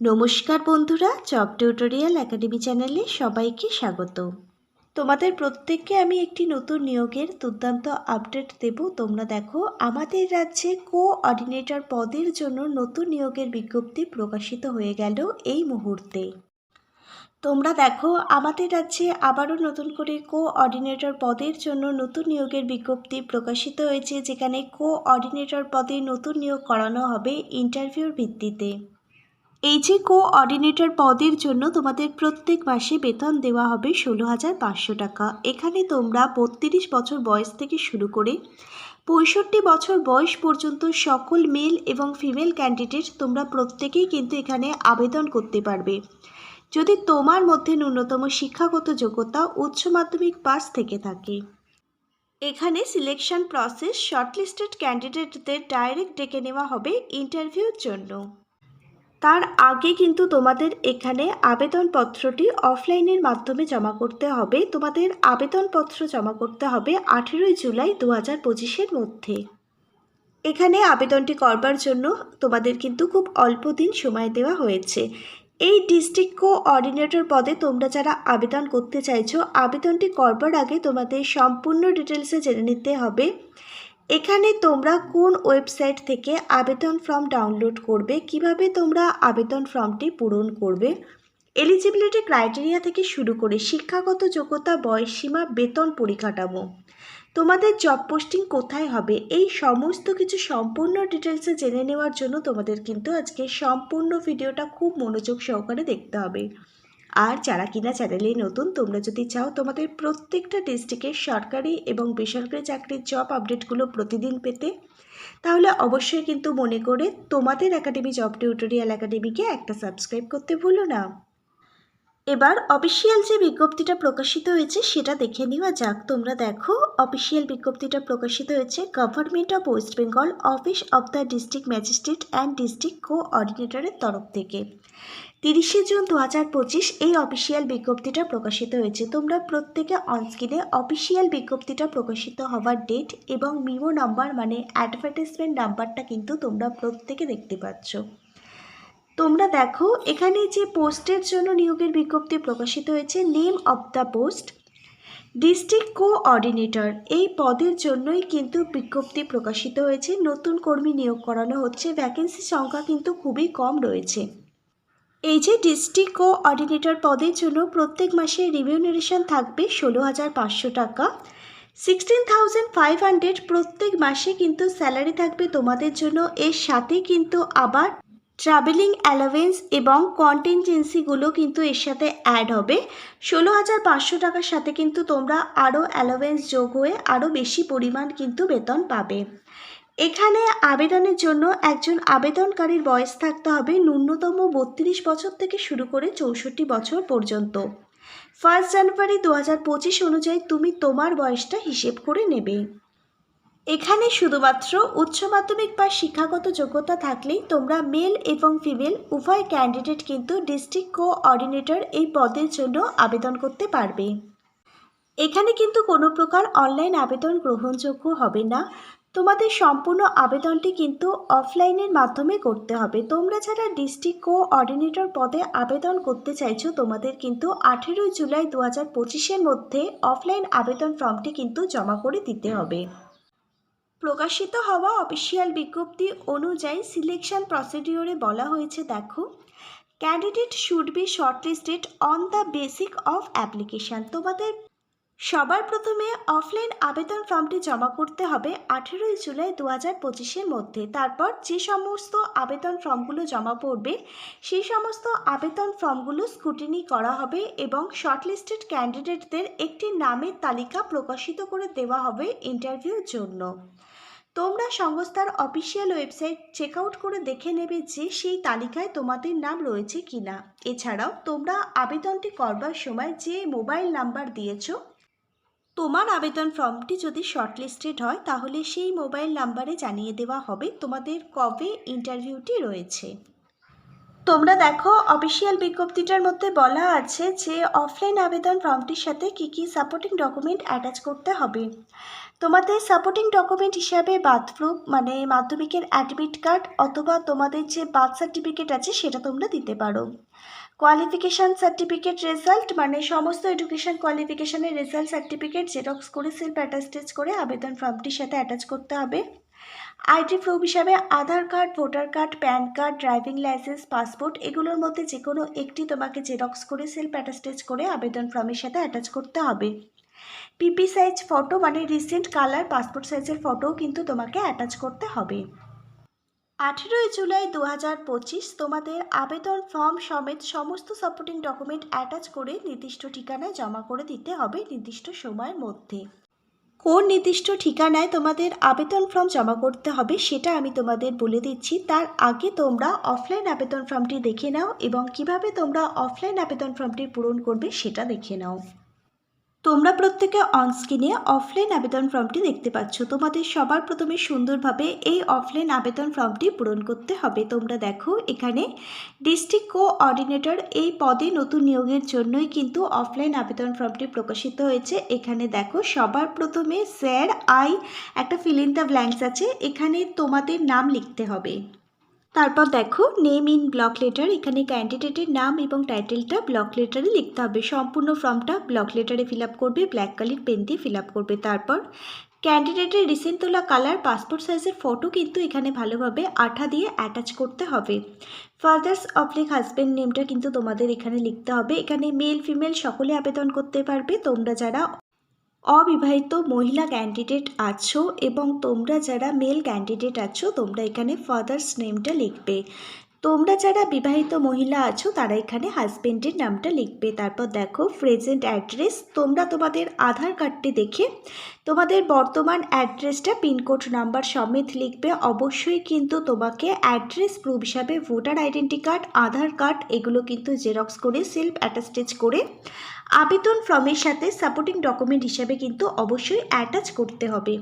নমস্কার বন্ধুরা, job tutorial academy চ্যানেলে সবাইকে স্বাগত। তোমাদের প্রত্যেককে আমি একটি নতুন নিয়োগের দুর্দান্ত আপডেট দেব। তোমরা দেখো, আমাদের রাজ্যে কোঅর্ডিনেটর পদের জন্য নতুন নিয়োগের বিজ্ঞপ্তি প্রকাশিত হয়ে গেল এই মুহূর্তে। তোমরা দেখো, আমাদের রাজ্যে আবারও নতুন করে কোঅর্ডিনেটর পদের জন্য নতুন নিয়োগের বিজ্ঞপ্তি প্রকাশিত হয়েছে, যেখানে কোঅর্ডিনেটর পদে নতুন নিয়োগ করানো হবে ইন্টারভিউর ভিত্তিতে। এই যে কো অর্ডিনেটর পদের জন্য তোমাদের প্রত্যেক মাসে বেতন দেওয়া হবে ষোলো হাজার পাঁচশো টাকা। এখানে তোমরা বত্রিশ বছর বয়স থেকে শুরু করে পঁয়ষট্টি বছর বয়স পর্যন্ত সকল মেল এবং ফিমেল ক্যান্ডিডেট তোমরা প্রত্যেকেই কিন্তু এখানে আবেদন করতে পারবে। যদি তোমার মধ্যে ন্যূনতম শিক্ষাগত যোগ্যতা উচ্চ মাধ্যমিক পাস থেকে থাকে। এখানে সিলেকশন প্রসেস শর্টলিস্টেড ক্যান্ডিডেটদের ডাইরেক্ট ডেকে নেওয়া হবে ইন্টারভিউর জন্য। তার আগে কিন্তু তোমাদের এখানে আবেদনপত্রটি অফলাইনের মাধ্যমে জমা করতে হবে। তোমাদের আবেদনপত্র জমা করতে হবে আঠেরোই জুলাই দু হাজার পঁচিশের মধ্যে। এখানে আবেদনটি করবার জন্য তোমাদের কিন্তু খুব অল্প দিন সময় দেওয়া হয়েছে। এই ডিস্ট্রিক্ট কোঅর্ডিনেটর পদে তোমরা যারা আবেদন করতে চাইছো, আবেদনটি করবার আগে তোমাদের সম্পূর্ণ ডিটেলসে জেনে নিতে হবে। এখানে তোমরা কোন ওয়েবসাইট থেকে আবেদন ফর্ম ডাউনলোড করবে? কীভাবে তোমরা আবেদন ফর্মটি পূরণ করবে? এলিজিবিলিটি ক্রাইটেরিয়া থেকে শুরু করে শিক্ষাগত যোগ্যতা বয়সসীমা বেতন পরিকাঠামো। তোমাদের জব পোস্টিং কোথায় হবে? এই সমস্ত কিছু সম্পূর্ণ ডিটেলসে জেনে নেওয়ার জন্য তোমাদের কিন্তু আজকে সম্পূর্ণ ভিডিওটা খুব মনোযোগ সহকারে দেখতে হবে। আর যারা কিনা চ্যানেলে নতুন, তোমরা যদি চাও তোমাদের প্রত্যেকটা ডিস্ট্রিক্টের সরকারি এবং বেসরকারি চাকরির জব আপডেটগুলো প্রতিদিন পেতে, তাহলে অবশ্যই কিন্তু মনে করে তোমাদের একাডেমি জব টিউটোরিয়াল একাডেমিকে একটা সাবস্ক্রাইব করতে ভুলো না। এবার অফিসিয়াল যে বিজ্ঞপ্তিটা প্রকাশিত হয়েছে সেটা দেখে নেওয়া যাক। তোমরা দেখো অফিসিয়াল বিজ্ঞপ্তিটা প্রকাশিত হয়েছে government of West Bengal office of the district magistrate and district কোঅর্ডিনেটরের তরফ থেকে। তিরিশে জুন দু হাজার পঁচিশ এই অফিসিয়াল বিজ্ঞপ্তিটা প্রকাশিত হয়েছে। তোমরা প্রত্যেকে অনস্ক্রিনে অফিসিয়াল বিজ্ঞপ্তিটা প্রকাশিত হওয়ার ডেট এবং মিমো নাম্বার মানে অ্যাডভার্টাইজমেন্ট নাম্বারটা কিন্তু তোমরা প্রত্যেকে দেখতে পাচ্ছ। তোমরা দেখো, এখানে যে পোস্টের জন্য নিয়োগের বিজ্ঞপ্তি প্রকাশিত হয়েছে name of the post district coordinator এই পদের জন্যই কিন্তু বিজ্ঞপ্তি প্রকাশিত হয়েছে। নতুন কর্মী নিয়োগ করানো হচ্ছে। ভ্যাকেন্সি সংখ্যা কিন্তু খুবই কম রয়েছে। এই যে ডিস্ট্রিক্ট কোঅর্ডিনেটর পদের জন্য প্রত্যেক মাসে রিমিউনারেশন থাকবে ষোলো হাজার পাঁচশো টাকা। সিক্সটিন থাউজেন্ড ফাইভ হান্ড্রেড প্রত্যেক মাসে কিন্তু স্যালারি থাকবে তোমাদের জন্য। এর সাথে কিন্তু আবার ট্রাভেলিং অ্যালাওয়েন্স এবং কন্টিনজেন্সিগুলো কিন্তু এর সাথে অ্যাড হবে। ষোলো হাজার পাঁচশো টাকার সাথে কিন্তু তোমরা আরও অ্যালাওয়েন্স যোগ হয়ে আরও বেশি পরিমাণ কিন্তু বেতন পাবে। এখানে আবেদনের জন্য একজন আবেদনকারীর বয়স থাকতে হবে ন্যূনতম বত্রিশ বছর থেকে শুরু করে চৌষট্টি বছর পর্যন্ত। ফার্স্ট জানুয়ারি দু হাজার পঁচিশ অনুযায়ী তুমি তোমার বয়সটা হিসেব করে নেবে। এখানে শুধুমাত্র উচ্চ মাধ্যমিক বা শিক্ষাগত যোগ্যতা থাকলেই তোমরা মেল এবং ফিমেল, উভয় ক্যান্ডিডেট কিন্তু ডিস্ট্রিক্ট কোঅর্ডিনেটর এই পদের জন্য আবেদন করতে পারবে। এখানে কিন্তু কোনো প্রকার অনলাইন আবেদন গ্রহণযোগ্য হবে না। তোমাদের সম্পূর্ণ আবেদনটি কিন্তু অফলাইনের মাধ্যমে করতে হবে। তোমরা যারা ডিস্ট্রিক্ট কোঅর্ডিনেটর পদে আবেদন করতে চাইছো, তোমাদের কিন্তু আঠেরোই জুলাই দু হাজার পঁচিশের মধ্যে অফলাইন আবেদন ফর্মটি কিন্তু জমা করে দিতে হবে। প্রকাশিত হওয়া অফিসিয়াল বিজ্ঞপ্তি অনুযায়ী সিলেকশন প্রসিডিওরে বলা হয়েছে, দেখো candidate should be shortlisted on the basic of application তোমাদের সবার প্রথমে অফলাইন আবেদন ফর্মটি জমা করতে হবে আঠেরোই জুলাই দু হাজার পঁচিশের মধ্যে। তারপর যে সমস্ত আবেদন ফর্মগুলো জমা পড়বে, সেই সমস্ত আবেদন ফর্মগুলো স্কুটিনি করা হবে এবং শর্টলিস্টেড ক্যান্ডিডেটদের একটি নামের তালিকা প্রকাশিত করে দেওয়া হবে ইন্টারভিউর জন্য। তোমরা সংস্থার অফিসিয়াল ওয়েবসাইট চেক আউট করে দেখে নেবে যে সেই তালিকায় তোমাদের নাম রয়েছে কিনা। এছাড়াও তোমরা আবেদনটি করবার সময় যে মোবাইল নাম্বার দিয়েছ তোমার আবেদন ফর্মটি যদি শর্টলিস্টেড হয়, তাহলে সেই মোবাইল নাম্বারে জানিয়ে দেওয়া হবে তোমাদের কবে ইন্টারভিউটি রয়েছে। তোমরা দেখো, অফিসিয়াল বিজ্ঞপ্তিটার মধ্যে বলা আছে যে, অফলাইন আবেদন ফর্মটির সাথে কী কী সাপোর্টিং ডকুমেন্ট অ্যাটাচ করতে হবে। তোমাদের সাপোর্টিং ডকুমেন্ট হিসাবে বাথপ্রুফ মানে মাধ্যমিকের অ্যাডমিট কার্ড অথবা তোমাদের যে বার্থ সার্টিফিকেট আছে, সেটা তোমরা দিতে পারো। কোয়ালিফিকেশান সার্টিফিকেট রেজাল্ট মানে সমস্ত এডুকেশন কোয়ালিফিকেশানের রেজাল্ট সার্টিফিকেট জেরক্স করে সেলফ অ্যাটাস্টেজ করে আবেদন ফর্মটির সাথে অ্যাটাচ করতে হবে। আইডি প্রুফ হিসাবে Aadhaar card voter card PAN card driving licence passport এগুলোর মধ্যে যে কোনো একটি তোমাকে জেরক্স করে সেলফ অ্যাটাস্টেজ করে আবেদন ফর্মের সাথে অ্যাটাচ করতে হবে। পিপি সাইজ ফটো মানে রিসেন্ট কালার পাসপোর্ট সাইজের ফটোও কিন্তু তোমাকে অ্যাটাচ করতে হবে। আঠেরোই জুলাই দু হাজার পঁচিশ তোমাদের আবেদন ফর্ম সমেত সমস্ত সাপোর্টিং ডকুমেন্ট অ্যাটাচ করে নির্দিষ্ট ঠিকানায় জমা করে দিতে হবে নির্দিষ্ট সময়ের মধ্যে। কোন নির্দিষ্ট ঠিকানায় তোমাদের আবেদন ফর্ম জমা করতে হবে সেটা আমি তোমাদের বলে দিচ্ছি। তার আগে তোমরা অফলাইন আবেদন ফর্মটি দেখে নাও এবং কীভাবে তোমরা অফলাইন আবেদন ফর্মটি পূরণ করবে সেটা দেখে নাও। তোমরা প্রত্যেকে অনস্ক্রিনে অফলাইন আবেদন ফর্মটি দেখতে পাচ্ছ। তোমাদের সবার প্রথমে সুন্দরভাবে এই অফলাইন আবেদন ফর্মটি পূরণ করতে হবে। তোমরা দেখো, এখানে ডিস্ট্রিক্ট কোঅর্ডিনেটর এই পদে নতুন নিয়োগের জন্যই কিন্তু অফলাইন আবেদন ফর্মটি প্রকাশিত হয়েছে। এখানে দেখো, সবার প্রথমে স্যার, আই, একটা ফিল ইন দ্য ব্ল্যাঙ্কস আছে। এখানে তোমাদের নাম লিখতে হবে। তারপর দেখো নেম ইন ব্লক লেটার এখানে ক্যান্ডিডেটের নাম এবং টাইটেলটা ব্লক লেটারে লিখতে হবে। সম্পূর্ণ ফর্মটা ব্লক লেটারে ফিল করবে ব্ল্যাক কালির পেন দিয়ে ফিল করবে। তারপর ক্যান্ডিডেটের রিসেন্ট তোলা কালার পাসপোর্ট সাইজের ফটো কিন্তু এখানে ভালোভাবে আঠা দিয়ে অ্যাটাচ করতে হবে। ফাদার্স অবলিক হাজব্যান্ড নেমটা কিন্তু তোমাদের এখানে লিখতে হবে। এখানে মেল ফিমেল সকলে আবেদন করতে পারবে। তোমরা যারা অবিবাহিত মহিলা ক্যান্ডিডেট আছো এবং তোমরা যারা মেল ক্যান্ডিডেট আছো, তোমরা এখানে ফাদার্স নেমটা লিখবে। তোমরা যারা বিবাহিত মহিলা আছো, তারা এখানে হাজবেন্ডের নামটা লিখবে। তারপর দেখো প্রেজেন্ট অ্যাড্রেস তোমরা তোমাদের আধার কার্ডটি দেখে তোমাদের বর্তমান অ্যাড্রেসটা পিনকোড নাম্বার সমেত লিখবে। অবশ্যই কিন্তু তোমাকে অ্যাড্রেস প্রুফ হিসাবে voter identity card Aadhaar card এগুলো কিন্তু জেরক্স করে সেলফ অ্যাটাস্টেজ করে আবেদন ফর্মের সাথে সাপোর্টিং ডকুমেন্ট হিসাবে কিন্তু অবশ্যই অ্যাটাচ করতে হবে।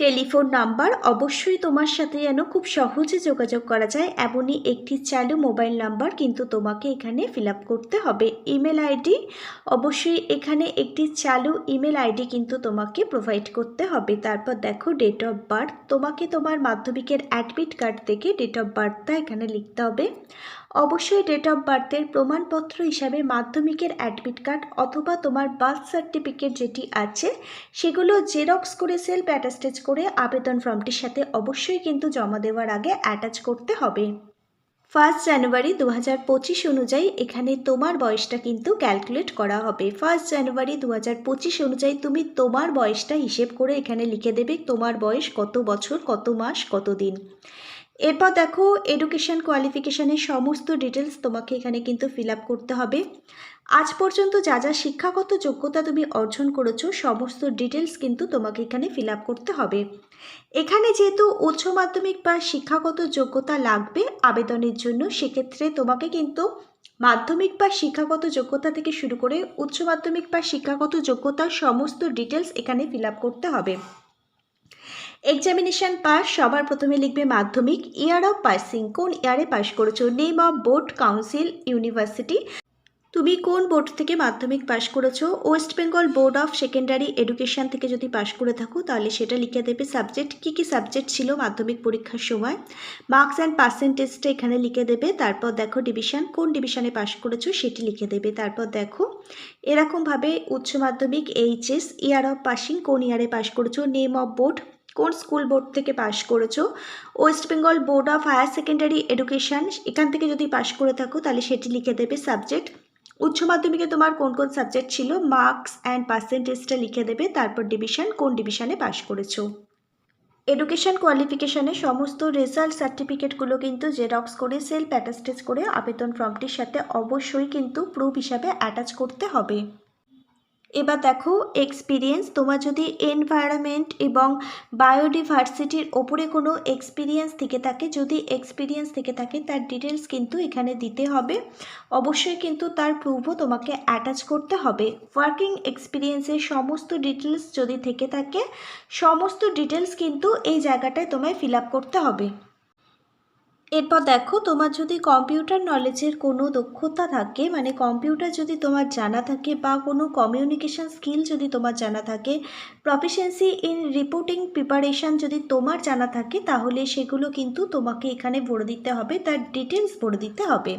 টেলিফোন নাম্বার অবশ্যই তোমার সাথে যেন খুব সহজে যোগাযোগ করা যায়, এমনই একটি চালু মোবাইল নাম্বার কিন্তু তোমাকে এখানে ফিল করতে হবে। ইমেল আইডি, অবশ্যই এখানে একটি চালু ইমেল আইডি কিন্তু তোমাকে প্রোভাইড করতে হবে। তারপর দেখো ডেট অফ বার্থ তোমাকে তোমার মাধ্যমিকের অ্যাডমিট কার্ড থেকে ডেট অফ বার্থটা এখানে লিখতে হবে। অবশ্যই ডেট অফ বার্থের প্রমাণপত্র হিসাবে মাধ্যমিকের অ্যাডমিট কার্ড অথবা তোমার বার্থ সার্টিফিকেট যেটি আছে, সেগুলো জেরক্স করে সেলফ অ্যাটাস্টেজ করে আবেদন ফর্মটির সাথে অবশ্যই কিন্তু জমা দেওয়ার আগে অ্যাটাচ করতে হবে। ফার্স্ট জানুয়ারি দু হাজার পঁচিশ অনুযায়ী এখানে তোমার বয়সটা কিন্তু ক্যালকুলেট করা হবে। ফার্স্ট জানুয়ারি দু হাজার পঁচিশ অনুযায়ী তুমি তোমার বয়সটা হিসেব করে এখানে লিখে দেবে তোমার বয়স কত বছর, কত মাস, কত দিন। এরপর দেখো এডুকেশন কোয়ালিফিকেশানের সমস্ত ডিটেলস তোমাকে এখানে কিন্তু ফিল আপ করতে হবে। আজ পর্যন্ত যা যা শিক্ষাগত যোগ্যতা তুমি অর্জন করেছ, সমস্ত ডিটেলস কিন্তু তোমাকে এখানে ফিল আপ করতে হবে। এখানে যেহেতু উচ্চ মাধ্যমিক বা শিক্ষাগত যোগ্যতা লাগবে আবেদনের জন্য, সেক্ষেত্রে তোমাকে কিন্তু মাধ্যমিক বা শিক্ষাগত যোগ্যতা থেকে শুরু করে উচ্চ মাধ্যমিক বা শিক্ষাগত যোগ্যতার সমস্ত ডিটেলস এখানে ফিল আপ করতে হবে। এক্সামিনেশন পাস, সবার প্রথমে লিখবে মাধ্যমিক ইয়ার অফ পাসিং কোন ইয়ারে পাস করেছ? Name of board council university তুমি কোন বোর্ড থেকে মাধ্যমিক পাশ করেছ? West Bengal board of secondary education থেকে যদি পাশ করে থাকো, তাহলে সেটা লিখে দেবে সাবজেক্ট কী কী সাবজেক্ট ছিল মাধ্যমিক পরীক্ষার সময়? মার্কস অ্যান্ড পার্সেন্টেজটা এখানে লিখে দেবে, তারপর দেখো ডিভিশন কোন ডিভিশনে পাশ করেছ সেটি লিখে দেবে। তারপর দেখো, এরকমভাবে উচ্চ মাধ্যমিক এইচএস ইয়ার অফ পাসিং কোন ইয়ারে পাশ করেছ? নেম অফ বোর্ড কোন স্কুল বোর্ড থেকে পাশ করেছ? West Bengal board of higher secondary education, এখান থেকে যদি পাশ করে থাকো তাহলে সেটি লিখে দেবে সাবজেক্ট। উচ্চ মাধ্যমিকে তোমার কোন কোন সাবজেক্ট ছিল? মার্কস অ্যান্ড পার্সেন্টেজটা লিখে দেবে, তারপর ডিভিশন, কোন ডিভিশনে পাশ করেছ? এডুকেশন কোয়ালিফিকেশনের সমস্ত রেজাল্ট সার্টিফিকেটগুলো কিন্তু জেরক্স করে, সেলফ অ্যাটাস্টেজ করে আবেদন ফর্মটির সাথে অবশ্যই কিন্তু প্রুফ হিসাবে অ্যাটাচ করতে হবে। এবার দেখো এক্সপিরিয়েন্স তোমার যদি এনভায়রনমেন্ট এবং বায়োডিভার্সিটির ওপরে কোনো এক্সপিরিয়েন্স থেকে থাকে, যদি এক্সপিরিয়েন্স থেকে থাকে, তার ডিটেলস কিন্তু এখানে দিতে হবে। অবশ্যই কিন্তু তার প্রুফও তোমাকে অ্যাটাচ করতে হবে। ওয়ার্কিং এক্সপিরিয়েন্সের সমস্ত ডিটেলস যদি থেকে থাকে, সমস্ত ডিটেলস কিন্তু এই জায়গাটায় তোমায় ফিল আপ করতে হবে। এরপর দেখো, তোমার যদি কম্পিউটার নলেজের কোনো দক্ষতা থাকে মানে কম্পিউটার যদি তোমার জানা থাকে বা কোনো কমিউনিকেশান স্কিল যদি তোমার জানা থাকে প্রফিসিয়েন্সি ইন রিপোর্টিং প্রিপারেশান যদি তোমার জানা থাকে, তাহলে সেগুলো কিন্তু তোমাকে এখানে ভরে দিতে হবে, তার ডিটেলস ভরে দিতে হবে।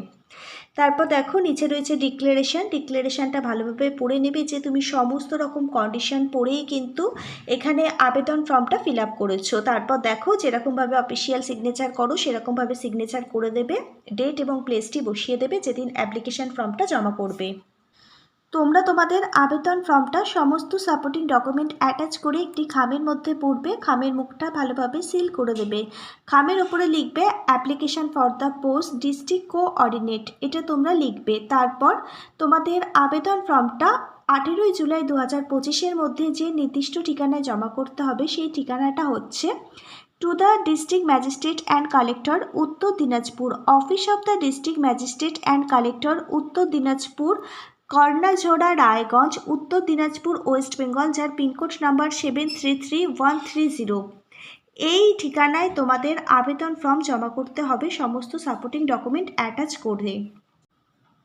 তারপর দেখো, নিচে রয়েছে ডিক্লারেশান ডিক্লারেশানটা ভালোভাবে পড়ে নেবে যে তুমি সমস্ত রকম কন্ডিশন পড়েই কিন্তু এখানে আবেদন ফর্মটা ফিল আপ করেছ। তারপর দেখো, যেরকমভাবে অফিসিয়াল সিগনেচার করো, সেরকমভাবে সিগনেচার করে দেবে। ডেট এবং প্লেসটি বসিয়ে দেবে, যেদিন অ্যাপ্লিকেশান ফর্মটা জমা করবে। তোমরা তোমাদের আবেদন ফর্মটা সমস্ত সাপোর্টিং ডকুমেন্ট অ্যাটাচ করে একটি খামের মধ্যে পড়বে। খামের মুখটা ভালোভাবে সিল করে দেবে। খামের ওপরে লিখবে application for the post district coordinate এটা তোমরা লিখবে। তারপর তোমাদের আবেদন ফর্মটা আঠেরোই জুলাই দু হাজার পঁচিশের মধ্যে যে নির্দিষ্ট ঠিকানায় জমা করতে হবে, সেই ঠিকানাটা হচ্ছে to the district magistrate and collector Uttar Dinajpur. Office of the district magistrate and collector Uttar Dinajpur Karnajora Raiganj, Uttar Dinajpur, West Bengal, যার pin code number seven three three one three zero এই ঠিকানায় তোমাদের আবেদন form জমা করতে হবে। সমস্ত supporting document attach করে।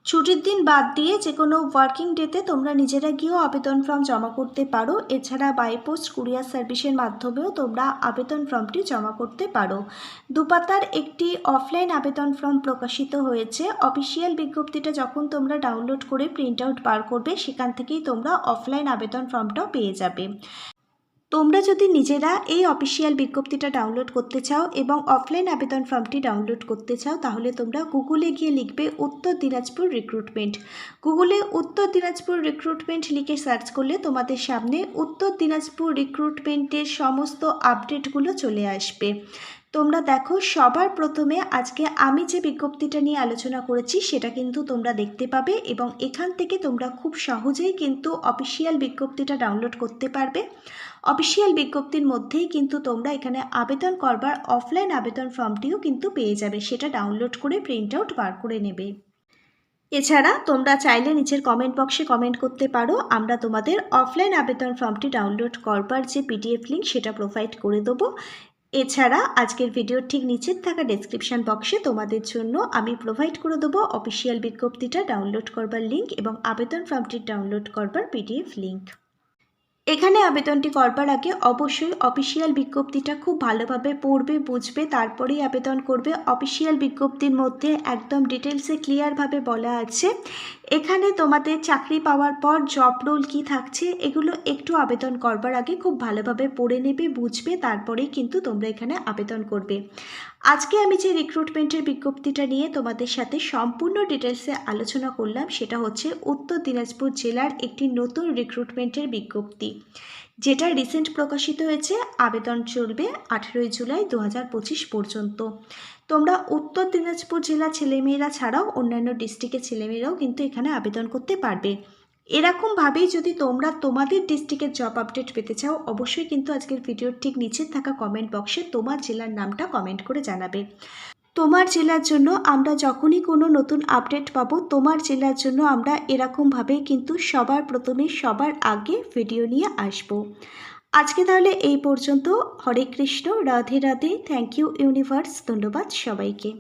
ছুটির দিন বাদ দিয়ে যে কোনো ওয়ার্কিং ডেতে তোমরা নিজেরা গিয়েও আবেদন ফর্ম জমা করতে পারো। এছাড়া বাই পোস্ট কুরিয়ার সার্ভিসের মাধ্যমেও তোমরা আবেদন ফর্মটি জমা করতে পারো। দুপাতার একটি অফলাইন আবেদন ফর্ম প্রকাশিত হয়েছে। অফিসিয়াল বিজ্ঞপ্তিটা যখন তোমরা ডাউনলোড করে প্রিন্ট আউট বার করবে, সেখান থেকেই তোমরা অফলাইন আবেদন ফর্মটাও পেয়ে যাবে। তোমরা যদি নিজেরা এই অফিসিয়াল বিজ্ঞপ্তিটা ডাউনলোড করতে চাও এবং অফলাইন আবেদন ফর্মটি ডাউনলোড করতে চাও, তাহলে তোমরা গুগলে গিয়ে লিখবে উত্তর দিনাজপুর রিক্রুটমেন্ট গুগলে উত্তর দিনাজপুর রিক্রুটমেন্ট লিখে সার্চ করলে তোমাদের সামনে উত্তর দিনাজপুর রিক্রুটমেন্টের সমস্ত আপডেটগুলো চলে আসবে। তোমরা দেখো, সবার প্রথমে আজকে আমি যে বিজ্ঞপ্তিটা নিয়ে আলোচনা করেছি, সেটা কিন্তু তোমরা দেখতে পাবে এবং এখান থেকে তোমরা খুব সহজেই কিন্তু অফিসিয়াল বিজ্ঞপ্তিটা ডাউনলোড করতে পারবে। অফিসিয়াল বিজ্ঞপ্তির মধ্যেই কিন্তু তোমরা এখানে আবেদন করবার অফলাইন আবেদন ফর্মটিও কিন্তু পেয়ে যাবে, সেটা ডাউনলোড করে প্রিন্ট আউট বার করে নেবে। এছাড়া তোমরা চাইলে নিচের কমেন্ট বক্সে কমেন্ট করতে পারো, আমরা তোমাদের অফলাইন আবেদন ফর্মটি ডাউনলোড করবার যে পিডিএফ লিঙ্ক সেটা প্রোভাইড করে দেবো। এছাড়া আজকের ভিডিওর ঠিক নিচের থাকা ডেসক্রিপশন বক্সে তোমাদের জন্য আমি প্রোভাইড করে দেবো অফিসিয়াল বিজ্ঞপ্তিটা ডাউনলোড করবার লিঙ্ক এবং আবেদন ফর্মটি ডাউনলোড করবার পিডিএফ লিঙ্ক এখানে আবেদনটি করবার আগে অবশ্যই অফিসিয়াল বিজ্ঞপ্তিটা খুব ভালোভাবে পড়বে, বুঝবে, তারপরেই আবেদন করবে। অফিসিয়াল বিজ্ঞপ্তির মধ্যে একদম ডিটেলসে ক্লিয়ারভাবে বলা আছে। এখানে তোমাদের চাকরি পাওয়ার পর জব রোল কী থাকছে, এগুলো একটু আবেদন করবার আগে খুব ভালোভাবে পড়ে নেবে, বুঝবে তারপরেই কিন্তু তোমরা এখানে আবেদন করবে। আজকে আমি যে রিক্রুটমেন্টের বিজ্ঞপ্তিটা নিয়ে তোমাদের সাথে সম্পূর্ণ ডিটেলসে আলোচনা করলাম, সেটা হচ্ছে উত্তর দিনাজপুর জেলার একটি নতুন রিক্রুটমেন্টের বিজ্ঞপ্তি। যেটা রিসেন্ট প্রকাশিত হয়েছে, আবেদন চলবে আঠেরোই জুলাই দু হাজার পঁচিশ পর্যন্ত। তোমরা উত্তর দিনাজপুর জেলা ছেলেমেয়েরা ছাড়াও অন্যান্য ডিস্ট্রিক্টের ছেলেমেয়েরাও কিন্তু এখানে আবেদন করতে পারবে। এরকমভাবেই যদি তোমরা তোমাদের ডিস্ট্রিক্টের জব আপডেট পেতে চাও, অবশ্যই কিন্তু আজকের ভিডিওর ঠিক নিচে থাকা কমেন্ট বক্সে তোমার জেলার নামটা কমেন্ট করে জানাবে। তোমার জেলার জন্য আমরা যখনই কোনো নতুন আপডেট পাবো, তোমার জেলার জন্য আমরা এরকমভাবে কিন্তু সবার প্রথমে সবার আগে ভিডিও নিয়ে আসব। আজকে তাহলে এই পর্যন্ত। Hare Krishna, Radhe Radhe. Thank you universe ধন্যবাদ সবাইকে।